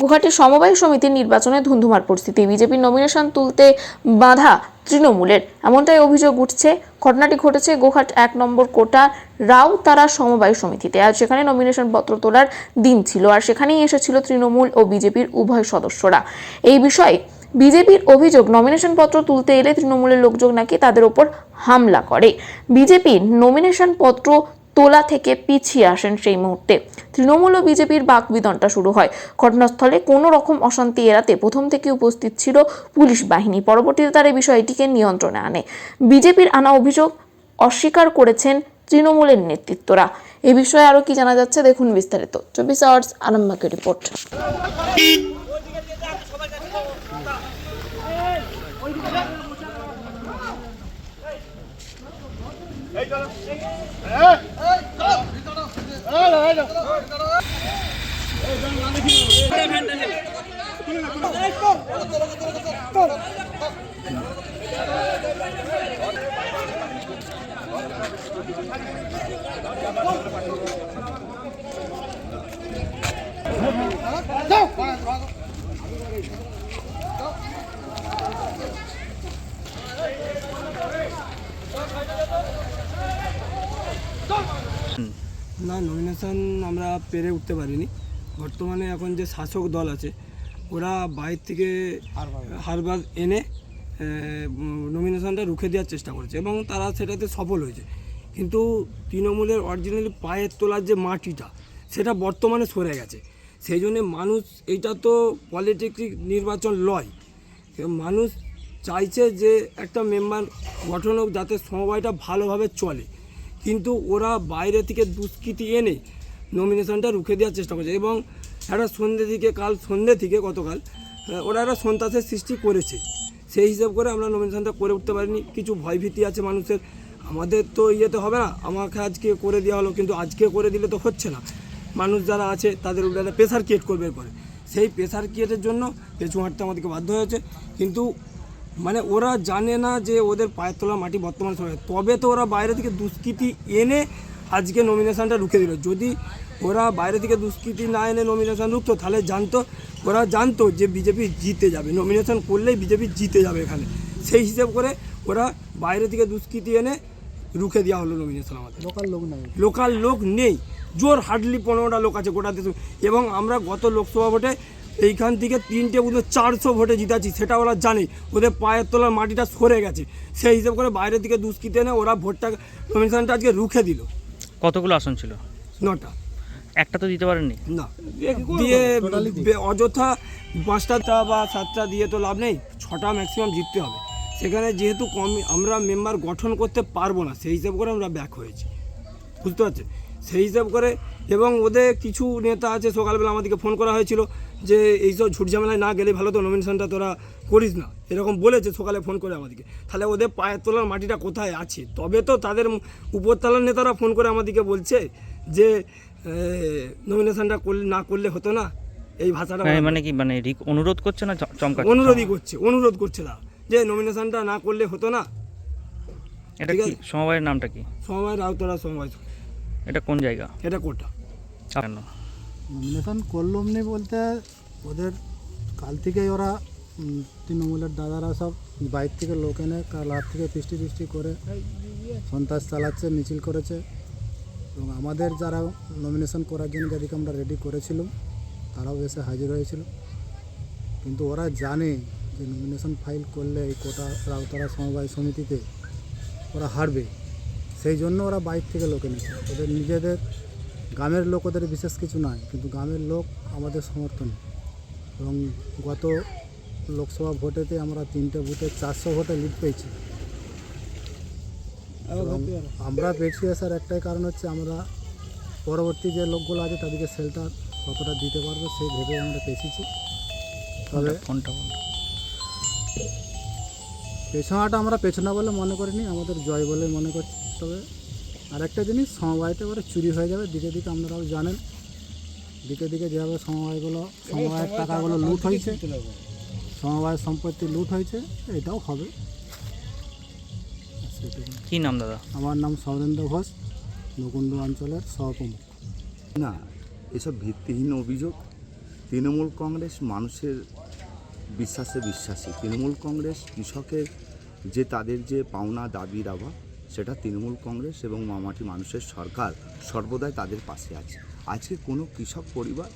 গুয়াহাটি সমবায় সমিতির নির্বাচনে ধুন্ধুমার পরিস্থিতি। বিজেপির নমিনেশন তুলতে বাধা তৃণমূলের। এমনটাই অভিযোগ উঠছে। ঘটনাটি ঘটেছে গোহাট এক নম্বর কোটা রাও তারা সমবায় সমিতিতে। আর সেখানে নমিনেশন পত্র তোলার দিন ছিল আর সেখানেই এসেছিল তৃণমূল ও বিজেপির উভয় সদস্যরা। এই বিষয়ে বিজেপির অভিযোগ, নমিনেশন পত্র তুলতে এলে তৃণমূলের লোকজন নাকি তাদের ওপর হামলা করে। বিজেপির নমিনেশন পত্র তোলা থেকে পিছিয়ে আসেন সেই মুহূর্তে। তৃণমূল ও বিজেপির বাকবিদনটা শুরু হয়। ঘটনাস্থলে কোনো রকম অশান্তি এড়াতে প্রথম থেকে উপস্থিত ছিল পুলিশ বাহিনী। পরবর্তীতে তারা এই বিষয়টিকে নিয়ন্ত্রণে আনে। বিজেপির আনা অভিযোগ অস্বীকার করেছেন তৃণমূলের নেতৃত্বরা। এ বিষয়ে আরও কি জানা যাচ্ছে দেখুন বিস্তারিত। চব্বিশ আওয়ার্স আরামবাগের রিপোর্ট। Go! না নমিনেশন আমরা পেরে উঠতে পারিনি। বর্তমানে এখন যে শাসক দল আছে ওরা বাইরে থেকে হারবার। এনে নমিনেশনটা রুখে দেওয়ার চেষ্টা করেছে এবং তারা সেটাতে সফল হয়েছে। কিন্তু তৃণমূলের অরিজিনালি পায়ের তোলার যে মাটিটা সেটা বর্তমানে সরে গেছে। সেই জন্যে মানুষ এইটা তো পলিটিক্যাল নির্বাচন লয়। মানুষ চাইছে যে একটা মেম্বার গঠন হোক যাতে সমবায়টা ভালোভাবে চলে। কিন্তু ওরা বাইরে থেকে দুষ্কৃতি এনে নমিনেশনটা রুখে দেওয়ার চেষ্টা করছে। এবং একটা সন্ধ্যে থেকে কাল সন্ধ্যে থেকে গতকাল ওরা একটা সন্ত্রাসের সৃষ্টি করেছে। সেই হিসাব করে আমরা নমিনেশনটা করে উঠতে পারিনি। কিছু ভয়ভীতি আছে মানুষের। আমাদের তো ইয়েতে হবে না। আমাকে আজকে করে দেওয়া হলো, কিন্তু আজকে করে দিলে তো হচ্ছে না। মানুষ যারা আছে, তাদের উপরে একটা প্রেশার ক্রিয়েট করবে পরে সেই প্রেশার ক্রিয়েটের জন্য পেছু হাঁটতে আমাদেরকে বাধ্য হয়েছে। কিন্তু মানে ওরা জানে না যে ওদের পায়ের তোলা মাটি বর্তমান সময়ে। তবে তো ওরা বাইরে থেকে দুষ্কৃতি এনে আজকে নমিনেশনটা রুখে দিল। যদি ওরা বাইরে থেকে দুষ্কৃতি না এনে নমিনেশন রুখতো তাহলে জানতো ওরা জানতো যে বিজেপি জিতে যাবে। নমিনেশন করলেই বিজেপি জিতে যাবে এখানে। সেই হিসেব করে ওরা বাইরে থেকে দুষ্কৃতি এনে রুখে দেওয়া হলো নমিনেশন আমাদের। লোকাল লোক নাই। লোকাল লোক নেই। জোর হার্ডলি পনেরোটা লোক আছে গোটা দেশে। এবং আমরা গত লোকসভা ভোটে এইখান থেকে তিনটে বুথে চারশো ভোটে জিতাচ্ছি সেটা ওরা জানে। ওদের পায়ের তোলার মাটিটা সরে গেছে। সেই হিসাব করে বাইরের দিকে দুষ্কৃতি এনে ওরা ভোটটা নমিনেশনটা আজকে রুখে দিল। কতগুলো আসন ছিল? নটা। একটা তো দিতে পারেননি? না। দিয়ে অযথা পাঁচটা বা সাতটা দিয়ে তো লাভ নেই ছটা ম্যাক্সিমাম জিততে হবে। সেখানে যেহেতু কম আমরা মেম্বার গঠন করতে পারব না সেই হিসাব করে আমরা ব্যাক হয়েছি। বুঝতে পারছে সেই হিসাব করে এবং ওদের কিছু নেতা আছে সকালবেলা আমাদেরকে ফোন করা হয়েছিল। যে এইসব ঝুট ঝামেলায় না গেলে ভালো তো নমিনেশনটা তোরা করিস না। এরকম বলেছে সকালে ফোন করে আমাদেরকে। তাহলে ওদের পায়ের তোলার মাটিটা কোথায় আছে? তবে তো তাদের উপরতলার নেতারা ফোন করে আমাদেরকে বলছে যে নমিনেশনটা করলে না করলে হতো না। এই ভাষাটা হ্যাঁ, মানে কি? মানে অনুরোধ করছে না চমকা অনুরোধই করছে অনুরোধ করছে না যে নমিনেশনটা না করলে হতো না। এটা কি? সমবায়ের নামটা কি? সময় রাউতরা সমবায় এটা কোন জায়গা? এটা কোটা। নমিনেশন করলাম নি বলতে ওদের কাল থেকেই ওরা তৃণমূলের দাদারা সব বাইর থেকে লোক এনে কাল হাত থেকে বৃষ্টি টিষ্টি করে সন্ত্রাস চালাচ্ছে, মিছিল করেছে। এবং আমাদের যারা নমিনেশন করার জন্য যাদেরকে আমরা রেডি করেছিলাম তারাও এসে হাজির হয়েছিল। কিন্তু ওরা জানে যে নমিনেশন ফাইল করলে এই কোটা রাউতারা সমবায় সমিতিতে ওরা হারবে। সেই জন্য ওরা বাইর থেকে লোক এনেছে। ওদের নিজেদের গ্রামের লোক ওদের বিশেষ কিছু নয় কিন্তু গ্রামের লোক আমাদের সমর্থন। এবং গত লোকসভা ভোটেতে আমরা তিনটে বুথে চারশো ভোটে লিড পেয়েছি। এবং আমরা পেয়েছি আসার একটাই কারণ হচ্ছে আমরা পরবর্তী যে লোকগুলো আছে তাদেরকে সেলটা কতটা দিতে পারব সেই ভেবে আমরা পেয়েছি। তবে ফোনটা পেছনাটা আমরা পেছনা বলে মনে করিনি আমাদের জয় বলে মনে করছি। তবে আরেকটা জিনিস সমবায়টা এবারে চুরি হয়ে যাবে দিকে দিকে আপনারাও জানেন। দিকে দিকে যেভাবে সমবায়গুলো সমবায়ের টাকাগুলো লুট হয়েছে সমবায়ের সম্পত্তি লুট হয়েছে এটাও হবে। কি নাম দাদা? আমার নাম সৌরেন্দ্র ঘোষ নকুণ্ড অঞ্চলের সহপ্রমুখ। না এসব ভিত্তিহীন অভিযোগ। তৃণমূল কংগ্রেস মানুষের বিশ্বাসে বিশ্বাসী। তৃণমূল কংগ্রেস কৃষকের যে তাদের যে পাওনা দাবি দাবা সেটা তৃণমূল কংগ্রেস এবং মামাটি মানুষের সরকার সর্বদাই তাদের পাশে আছে। আজকে কোনো কৃষক পরিবার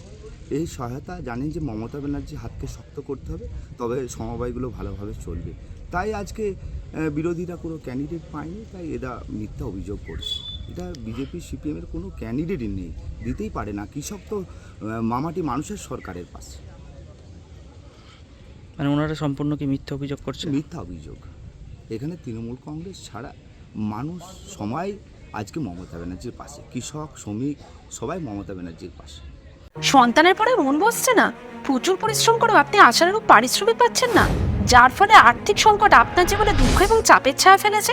এই সহায়তা জানেন যে মমতা ব্যানার্জি হাতকে শক্ত করতে হবে তবে সমবায়গুলো ভালোভাবে চলবে। তাই আজকে বিরোধীরা কোনো ক্যান্ডিডেট পায়নি তাই এরা মিথ্যা অভিযোগ করছে। এটা বিজেপি সিপিএমের কোনো ক্যান্ডিডেটই নেই দিতেই পারে না। কৃষক তো মামাটি মানুষের সরকারের পাশে। মানে ওনারা সম্পূর্ণ কি মিথ্যা অভিযোগ করছে? মিথ্যা অভিযোগ। এখানে তৃণমূল কংগ্রেস ছাড়া মানুষ সবাই আজকে মমতা ব্যানার্জির পাশে। কৃষক, শ্রমিক, সবাই মমতা ব্যানার্জির পাশে। সন্তানের পরে মন বসছে না। প্রচুর পরিশ্রম করেও আপনি আশানুরূপ পারিশ্রমিক পাচ্ছেন না। যার ফলে আর্থিক সংকট আপনার জীবনে দুঃখ এবং চাপের ছায়া ফেলেছে।